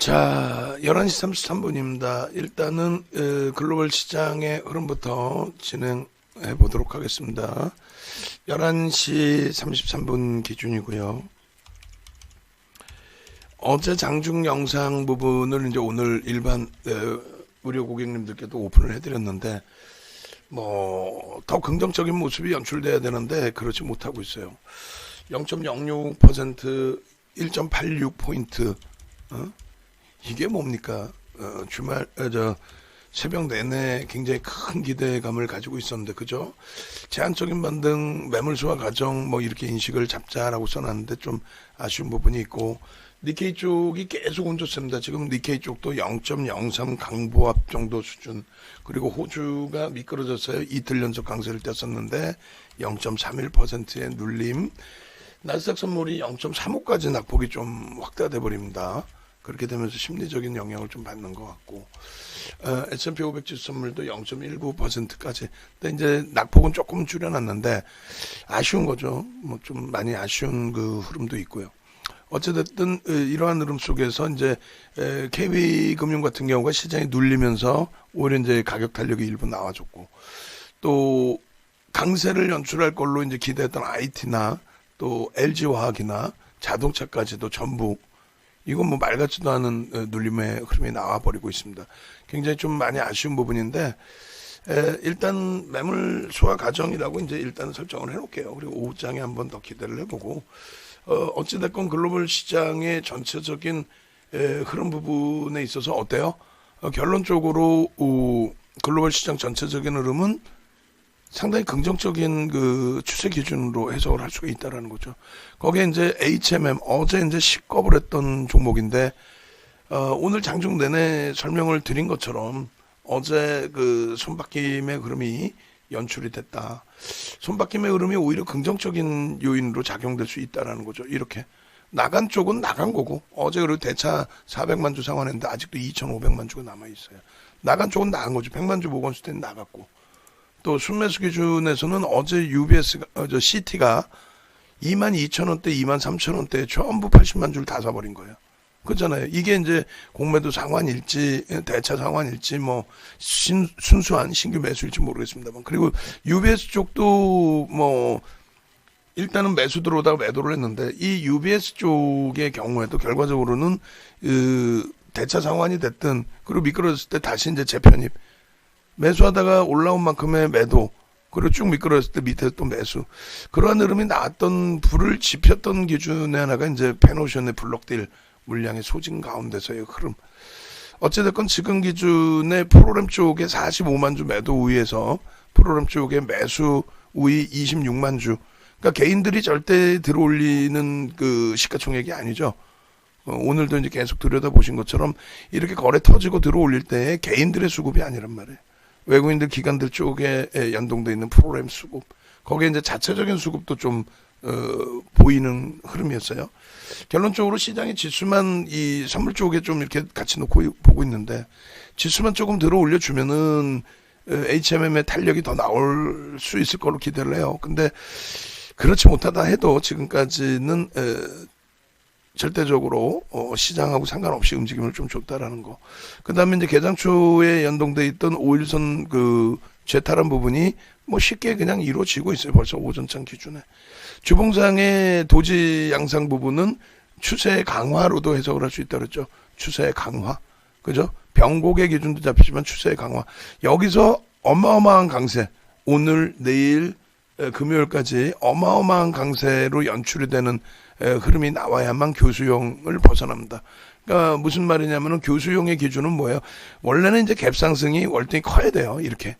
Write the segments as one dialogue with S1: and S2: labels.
S1: 자, 11시 33분입니다. 일단은 에, 글로벌 시장의 흐름부터 진행해 보도록 하겠습니다. 11시 33분 기준이고요. 어제 장중 영상 부분을 이제 오늘 일반 에, 의료 고객님들께도 오픈을 해드렸는데 뭐 더 긍정적인 모습이 연출돼야 되는데 그렇지 못하고 있어요. 0.06% 1.86 포인트 어? 이게 뭡니까? 어, 주말 어, 저 새벽 내내 굉장히 큰 기대감을 가지고 있었는데 그죠? 제한적인 반등 매물수와 가정 뭐 이렇게 인식을 잡자라고 써놨는데 좀 아쉬운 부분이 있고 니케이 쪽이 계속 온좋습니다. 지금 니케이 쪽도 0.03 강보합 정도 수준 그리고 호주가 미끄러졌어요. 이틀 연속 강세를 뗐었는데 0.31%의 눌림 나스닥 선물이 0.35까지 낙폭이 좀 확대돼 버립니다. 그렇게 되면서 심리적인 영향을 좀 받는 것 같고 어, S&P 500 지수 선물도 0.19%까지 근데 이제 낙폭은 조금 줄여놨는데 아쉬운 거죠. 뭐 좀 많이 아쉬운 그 흐름도 있고요. 어찌됐든 어, 이러한 흐름 속에서 이제 KB금융 같은 경우가 시장이 눌리면서 오히려 이제 가격 탄력이 일부 나와줬고 또 강세를 연출할 걸로 이제 기대했던 IT나 또 LG화학이나 자동차까지도 전부 이건 뭐 말 같지도 않은 어, 눌림의 흐름이 나와버리고 있습니다. 굉장히 좀 많이 아쉬운 부분인데 에, 일단 매물 소화 과정이라고 이제 일단 설정을 해놓을게요. 그리고 오후장에 한번 더 기대를 해보고 어, 어찌됐건 글로벌 시장의 전체적인 에, 흐름 부분에 있어서 어때요? 어, 결론적으로 오, 글로벌 시장 전체적인 흐름은 상당히 긍정적인 그 추세 기준으로 해석을 할 수가 있다라는 거죠. 거기에 이제 HMM 어제 이제 식겁을 했던 종목인데 어, 오늘 장중 내내 설명을 드린 것처럼 어제 그 손바뀜의 흐름이 연출이 됐다. 손바뀜의 흐름이 오히려 긍정적인 요인으로 작용될 수 있다라는 거죠. 이렇게 나간 쪽은 나간 거고 어제 그리고 대차 400만 주 상환했는데 아직도 2,500만 주가 남아 있어요. 나간 쪽은 나간 거죠. 100만 주 보건수 때는 나갔고 또 순매수 기준에서는 어제 UBS가 어, 저 CT가 2만 2천 원대, 2만 3천 원대 전부 80만 줄 다 사버린 거예요. 그렇잖아요. 이게 이제 공매도 상환일지 대차 상환일지 뭐 신, 순수한 신규 매수일지 모르겠습니다만 그리고 UBS 쪽도 뭐 일단은 매수 들어오다가 매도를 했는데 이 UBS 쪽의 경우에도 결과적으로는 그 대차 상환이 됐든 그리고 미끄러졌을 때 다시 이제 재편입 매수하다가 올라온 만큼의 매도 그리고 쭉 미끄러졌을 때 밑에 또 매수 그러한 흐름이 나왔던 불을 지폈던 기준의 하나가 이제 페노션의 블록딜 물량의 소진 가운데서의 흐름 어찌됐건 지금 기준의 프로그램 쪽에 45만 주 매도 우위에서 프로그램 쪽에 매수 우위 26만 주 그러니까 개인들이 절대 들어올리는 그 시가총액이 아니죠. 어, 오늘도 이제 계속 들여다보신 것처럼 이렇게 거래 터지고 들어올릴 때 개인들의 수급이 아니란 말이에요. 외국인들 기관들 쪽에 연동돼 있는 프로그램 수급 거기에 이제 자체적인 수급도 좀 어, 보이는 흐름이었어요. 결론적으로 시장의 지수만 이 선물 쪽에 좀 이렇게 같이 놓고 보고 있는데 지수만 조금 들어 올려주면은 HMM의 탄력이 더 나올 수 있을 거로 기대를 해요. 근데 그렇지 못하다 해도 지금까지는 에, 절대적으로 어, 시장하고 상관없이 움직임을 좀 줬다라는 거. 그 다음에 이제 개장초에 연동돼 있던 오일선 그 재탈한 부분이 뭐 쉽게 그냥 이루어지고 있어요. 벌써 오전장 기준에. 주봉상의 도지 양상 부분은 추세 강화로도 해석을 할 수 있다 그랬죠. 추세 강화. 그죠? 병곡의 기준도 잡히지만 추세 강화. 여기서 어마어마한 강세. 오늘, 내일, 금요일까지 어마어마한 강세로 연출이 되는 흐름이 나와야만 교수용을 벗어납니다. 그러니까 무슨 말이냐면은 교수용의 기준은 뭐예요? 원래는 이제 갭상승이 월등히 커야 돼요. 이렇게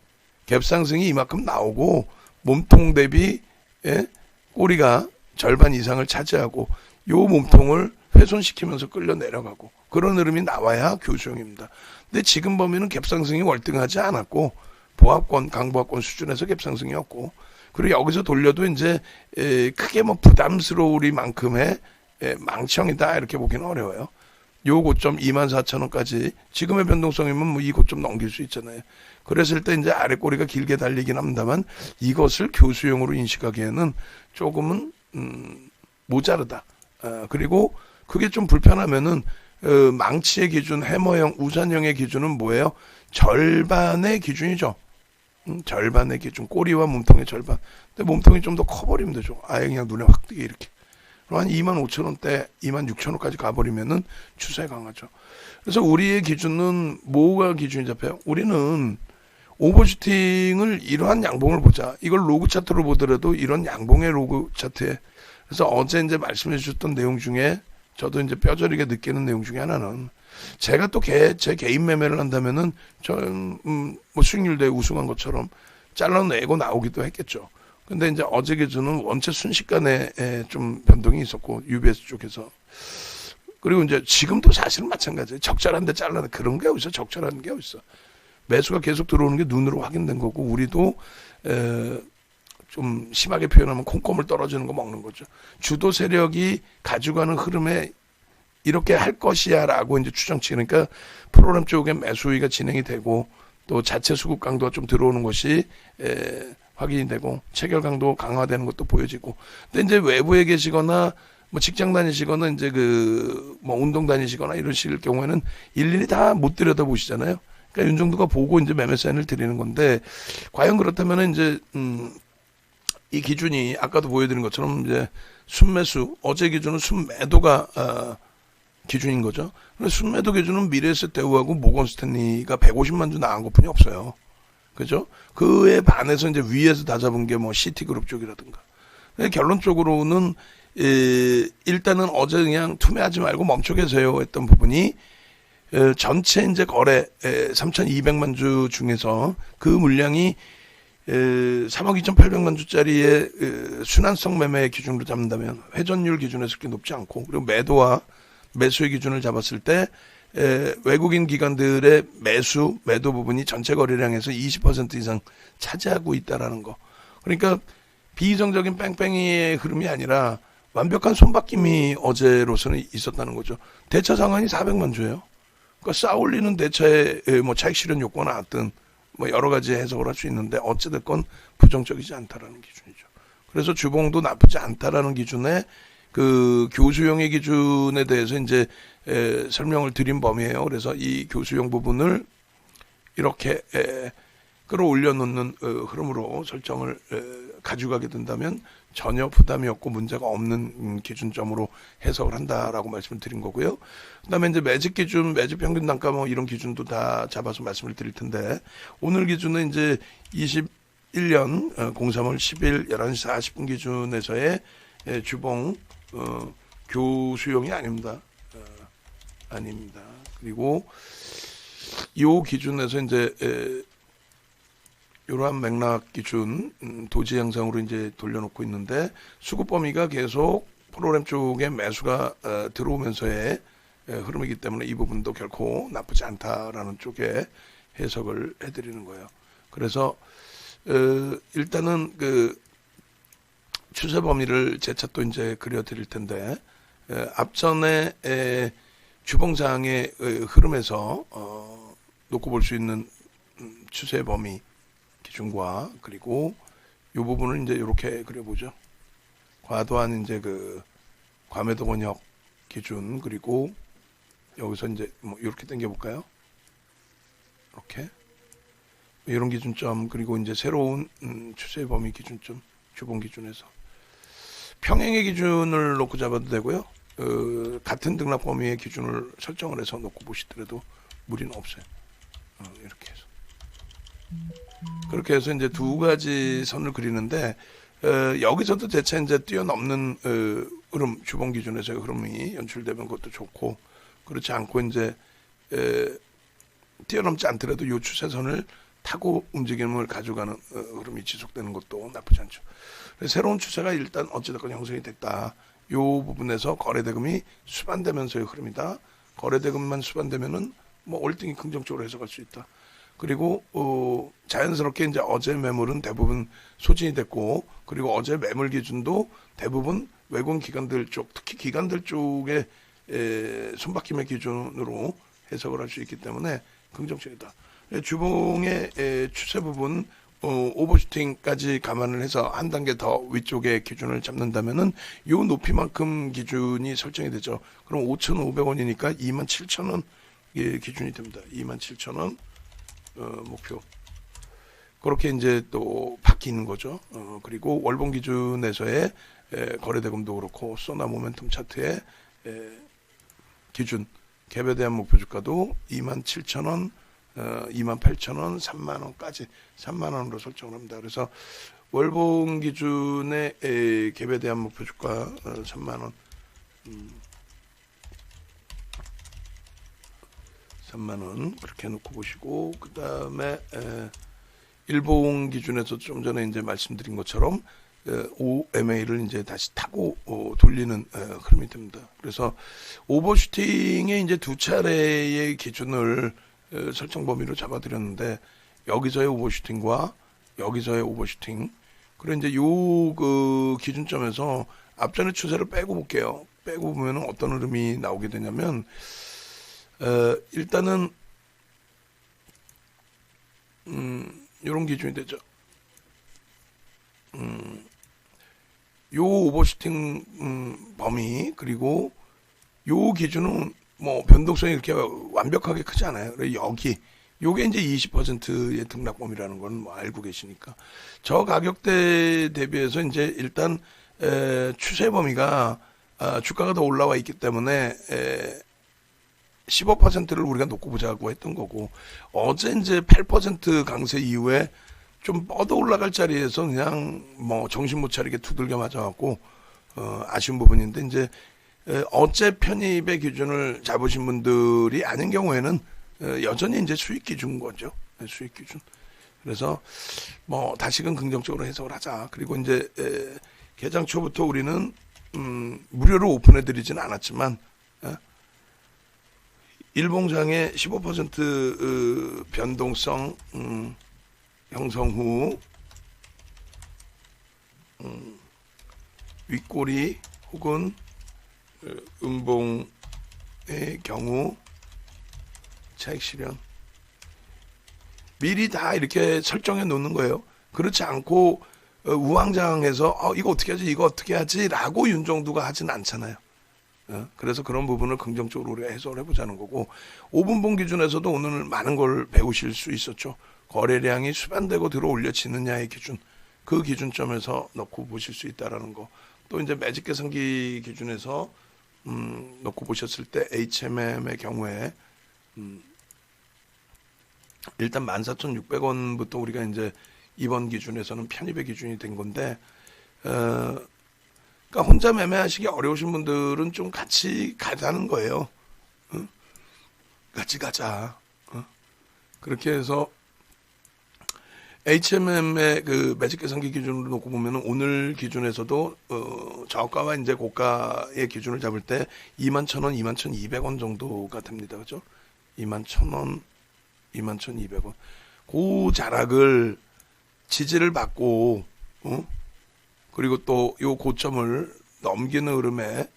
S1: 갭상승이 이만큼 나오고 몸통 대비 예? 꼬리가 절반 이상을 차지하고 요 몸통을 훼손시키면서 끌려 내려가고 그런 흐름이 나와야 교수용입니다. 근데 지금 보면은 갭상승이 월등하지 않았고 보합권 강보합권 수준에서 갭상승이었고 그리고 여기서 돌려도 이제 에, 크게 뭐 부담스러우리만큼의 에, 망청이다 이렇게 보기는 어려워요. 요 고점 2만 4천 원까지 지금의 변동성이면 뭐 이 고점 넘길 수 있잖아요. 그랬을 때 이제 아래 꼬리가 길게 달리긴 합니다만 이것을 교수용으로 인식하기에는 조금은 음, 모자르다. 아, 그리고 그게 좀 불편하면은 어, 망치의 기준, 해머형, 우산형의 기준은 뭐예요? 절반의 기준이죠. 음, 절반의 기준, 꼬리와 몸통의 절반. 근데 몸통이 좀 더 커버리면 되죠. 아예 그냥 눈에 확 띄게 이렇게. 한 2만 5천 원대, 2만 6천 원까지 가버리면은 추세 강하죠. 그래서 우리의 기준은 뭐가 기준이 잡혀요? 우리는 오버슈팅을 이러한 양봉을 보자. 이걸 로그 차트로 보더라도 이런 양봉의 로그 차트에 그래서 어제 이제 말씀해 주셨던 내용 중에 저도 이제 뼈저리게 느끼는 내용 중에 하나는 제가 또 제 개인 매매를 한다면은 저는 음, 뭐 수익률 대 우승한 것처럼 잘라내고 나오기도 했겠죠. 근데 이제 어제 기준은 원체 순식간에 에, 좀 변동이 있었고 UBS 쪽에서 그리고 이제 지금도 사실은 마찬가지예요. 적절한데 잘라내 그런 게 어디서 적절한 게 어디서 매수가 계속 들어오는 게 눈으로 확인된 거고 우리도 에, 좀 심하게 표현하면 콩고물 떨어지는 거 먹는 거죠. 주도 세력이 가져가는 흐름에 이렇게 할 것이야라고 이제 추정치 그러니까 프로그램 쪽에 매수위가 진행이 되고 또 자체 수급 강도가 좀 들어오는 것이 에, 확인이 되고 체결 강도 강화되는 것도 보여지고 근데 이제 외부에 계시거나 뭐 직장 다니시거나 이제 그 뭐 운동 다니시거나 이러실 경우에는 일일이 다 못 들여다 보시잖아요. 그러니까 윤정도가 보고 이제 매매 사인을 드리는 건데 과연 그렇다면은 이제 음. 이 기준이 아까도 보여드린 것처럼 이제 순매수 어제 기준은 순매도가 어, 기준인 거죠. 순매도 기준은 미래에셋 대우하고 모건 스탠리가 150만 주 나간 것뿐이 없어요. 그죠? 그에 반해서 이제 위에서 다 잡은 게 뭐 시티그룹 쪽이라든가. 결론적으로는 에, 일단은 어제 그냥 투매하지 말고 멈춰 계세요 했던 부분이 에, 전체 이제 거래 에, 3,200만 주 중에서 그 물량이 에, 3억 2,800만 주짜리의 에, 순환성 매매 기준으로 잡는다면 회전율 기준에서 그렇게 높지 않고 그리고 매도와 매수의 기준을 잡았을 때 에, 외국인 기관들의 매수 매도 부분이 전체 거래량에서 20% 이상 차지하고 있다라는 거. 그러니까 비이성적인 뺑뺑이의 흐름이 아니라 완벽한 손바뀜이 어제로서는 있었다는 거죠. 대차 상한이 400만 주예요. 그러니까 쌓올리는 대차에 뭐 차익 실현 요건이 나왔든 뭐 여러 가지 해석을 할 수 있는데 어찌됐건 부정적이지 않다라는 기준이죠. 그래서 주봉도 나쁘지 않다라는 기준에 그 교수용의 기준에 대해서 이제 에, 설명을 드린 범위예요. 그래서 이 교수용 부분을 이렇게 에, 끌어올려 놓는 어, 흐름으로 설정을 에, 가져가게 된다면 전혀 부담이 없고 문제가 없는 음, 기준점으로 해석을 한다라고 말씀을 드린 거고요. 그다음에 이제 매직 기준, 매직 평균 단가 뭐 이런 기준도 다 잡아서 말씀을 드릴 텐데 오늘 기준은 이제 21년 03월 10일 11시 40분 기준에서의 에, 주봉 어, 교수용이 아닙니다. 어, 아닙니다. 그리고 이 기준에서 이제 에, 이러한 맥락 기준 음, 도지 양상으로 이제 돌려놓고 있는데 수급 범위가 계속 프로그램 쪽에 매수가 어, 들어오면서의 에, 흐름이기 때문에 이 부분도 결코 나쁘지 않다라는 쪽에 해석을 해드리는 거예요. 그래서 어, 일단은 그 추세 범위를 재차 또 이제 그려드릴 텐데 에, 앞전에 에, 흐름에서 어, 놓고 볼 수 있는 음, 추세 범위 기준과 그리고 이 부분을 이제 이렇게 그려보죠. 과도한 이제 그 과매도 권역 기준 그리고 여기서 이제 뭐 이렇게 당겨 볼까요? 이렇게 이런 기준점 그리고 이제 새로운 음, 추세 범위 기준점 주봉 기준에서 평행의 기준을 놓고 잡아도 되고요. 어, 같은 등락 범위의 기준을 설정을 해서 놓고 보시더라도 무리는 없어요. 어, 이렇게 해서. 그렇게 해서 이제 두 가지 선을 그리는데 어, 여기서도 대체 이제 뛰어넘는 어, 흐름 주봉 기준에서의 흐름이 연출되면 그것도 좋고 그렇지 않고 이제 에, 뛰어넘지 않더라도 요 추세선을 타고 움직임을 가져가는 어, 흐름이 지속되는 것도 나쁘지 않죠. 새로운 추세가 일단 어찌됐건 형성이 됐다. 요 부분에서 거래대금이 수반되면서의 흐름이다. 거래대금만 수반되면은 뭐 월등히 긍정적으로 해석할 수 있다. 그리고 어, 자연스럽게 이제 어제 매물은 대부분 소진이 됐고 그리고 어제 매물 기준도 대부분 외국 기관들 쪽 특히 기관들 쪽에 에, 손바뀜의 기준으로 해석을 할 수 있기 때문에 긍정적이다. 주봉의 에, 추세 부분 어, 오버슈팅까지 감안을 해서 한 단계 더 위쪽에 기준을 잡는다면은 요 높이만큼 기준이 설정이 되죠. 그럼 5,500원이니까 27,000원 예, 기준이 됩니다. 27,000원 어, 목표. 그렇게 이제 또 바뀌는 거죠. 어, 그리고 월봉 기준에서의 에, 거래 대금도 그렇고 소나 모멘텀 차트의 에, 기준 갭에 대한 목표 주가도 27,000원, 어, 28,000원, 3만 원까지 3만 원으로 설정을 합니다. 그래서 월봉 기준의 에, 갭에 대한 목표 주가 어, 3만 원. 음, 3만 원 그렇게 놓고 보시고 그 다음에 에, 일봉 기준에서 좀 전에 이제 말씀드린 것처럼 에, OMA를 이제 다시 타고 어, 돌리는 에, 흐름이 됩니다. 그래서 오버슈팅에 이제 두 차례의 기준을 에, 설정 범위로 잡아드렸는데 여기서의 오버슈팅과 여기서의 오버슈팅 그리고 이제 요 그 기준점에서 앞전의 추세를 빼고 볼게요. 빼고 보면은 어떤 흐름이 나오게 되냐면 어, 일단은 음, 요런 기준이 되죠. 음, 요 오버슈팅 음, 범위 그리고 요 기준은 뭐 변동성이 이렇게 완벽하게 크지 않아요. 그래서 여기 요게 이제 20%의 등락 범위라는 건 뭐 알고 계시니까 저 가격대 대비해서 이제 일단 에, 추세 범위가 아, 주가가 더 올라와 있기 때문에 에, 15%를 우리가 놓고 보자고 했던 거고 어제 이제 8% 강세 이후에 좀 뻗어 올라갈 자리에서 그냥 뭐 정신 못 차리게 두들겨 맞아갖고 어, 아쉬운 부분인데 이제 에, 어제 편입의 기준을 잡으신 분들이 아닌 경우에는 에, 여전히 이제 수익 기준 거죠. 네, 수익 기준. 그래서 뭐 다시금 긍정적으로 해석을 하자. 그리고 이제 에, 개장 초부터 우리는 음, 무료로 오픈해 드리지는 않았지만 에, 일봉장의 15% 어, 변동성 음, 형성 후 음, 윗꼬리 혹은 어, 음봉의 경우 차익 실현 미리 다 이렇게 설정해 놓는 거예요. 그렇지 않고 어, 우왕좌왕해서 어, 이거 어떻게 하지 이거 어떻게 하지라고 윤정두가 하진 않잖아요. 어, 그래서 그런 부분을 긍정적으로 우리가 해석을 해보자는 거고 5분봉 기준에서도 오늘 많은 걸 배우실 수 있었죠. 거래량이 수반되고 들어 올려지느냐의 기준 그 기준점에서 넣고 보실 수 있다라는 거. 또 이제 매직 계산기 기준에서 음, 넣고 보셨을 때 HMM의 경우에 음, 일단 14,600원부터 우리가 이제 이번 기준에서는 편입의 기준이 된 건데 어, 그러니까 혼자 매매하시기 어려우신 분들은 좀 같이 가자는 거예요. 어? 같이 가자. 어? 그렇게 해서 HMM의 그 매직 계산기 기준으로 놓고 보면은 오늘 기준에서도 어, 저가와 이제 고가의 기준을 잡을 때 2만 1,000원, 2만 1,200원 정도가 됩니다. 그죠? 2만 1,000원, 2만 1,200원. 그 자락을 지지를 받고 어? 그리고 또 요 고점을 넘기는 흐름에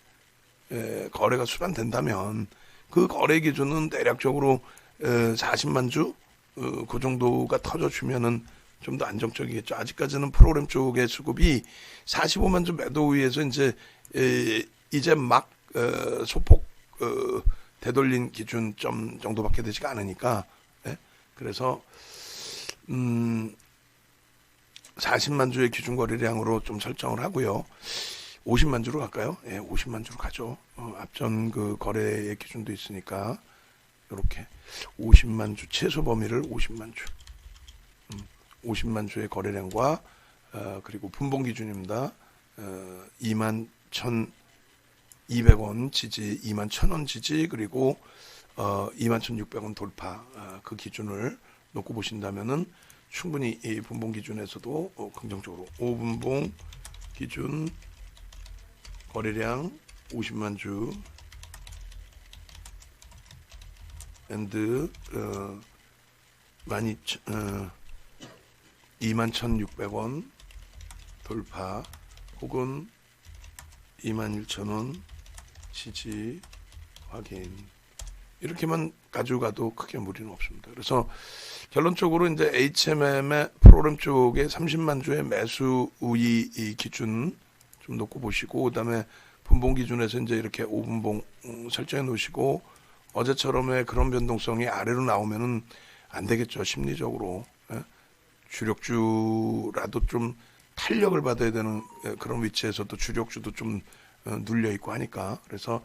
S1: 에, 거래가 수반된다면 그 거래 기준은 대략적으로 에, 40만 주, 어, 그 정도가 터져주면은 좀 더 안정적이겠죠. 아직까지는 프로그램 쪽의 수급이 45만 주 매도 위에서 이제 에, 이제 막 어, 소폭 어, 되돌린 기준점 정도밖에 되지가 않으니까 예? 그래서 음 40만 주의 기준 거래량으로 좀 설정을 하고요. 50만 주로 갈까요? 예, 50만 주로 가죠. 어, 앞전 그 거래의 기준도 있으니까 이렇게 50만 주 최소 범위를 50만 주, 음, 50만 주의 거래량과 어, 그리고 분봉 기준입니다. 어, 2만 1,200원 지지, 2만 1,000원 지지, 그리고 어, 2만 1,600원 돌파 어, 그 기준을 놓고 보신다면은 충분히 이 분봉 기준에서도 어, 긍정적으로 5분봉 기준 거래량 50만 주 앤드 어, 12, 어, 21,600원 돌파 혹은 21,000원 지지 확인 이렇게만 가져가도 크게 무리는 없습니다. 그래서 결론적으로 이제 HMM의 프로그램 쪽에 30만 주의 매수 우위 이 기준 좀 놓고 보시고 그다음에 분봉 기준에서 이제 이렇게 5분봉 음, 설정해 놓으시고 어제처럼의 그런 변동성이 아래로 나오면은 안 되겠죠 심리적으로 예? 주력주라도 좀 탄력을 받아야 되는 예, 그런 위치에서도 주력주도 좀 어, 눌려 있고 하니까 그래서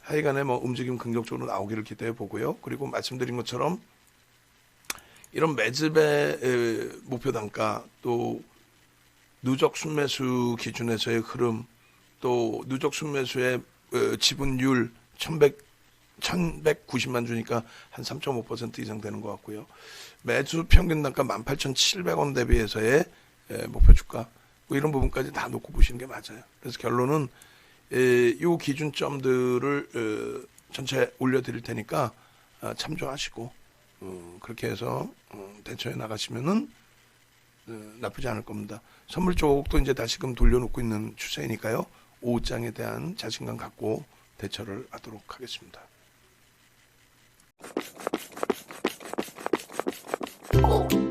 S1: 하여간에 뭐 움직임 긍정적으로 나오기를 기대해 보고요. 그리고 말씀드린 것처럼 이런 매집의 에, 목표 단가 또 누적 순매수 기준에서의 흐름 또 누적 순매수의 어, 지분율 1100 1190만 주니까 한 3.5% 이상 되는 것 같고요. 매주 평균 단가 18,700원 대비해서의 에, 목표 주가 뭐 이런 부분까지 다 놓고 보시는 게 맞아요. 그래서 결론은 에, 이 기준점들을 어, 전체 올려드릴 테니까 아, 참조하시고 어, 그렇게 해서 어, 대처해 나가시면은 어, 나쁘지 않을 겁니다. 선물 쪽도 이제 다시금 돌려놓고 있는 추세이니까요. 오장에 대한 자신감 갖고 대처를 하도록 하겠습니다.
S2: Oh.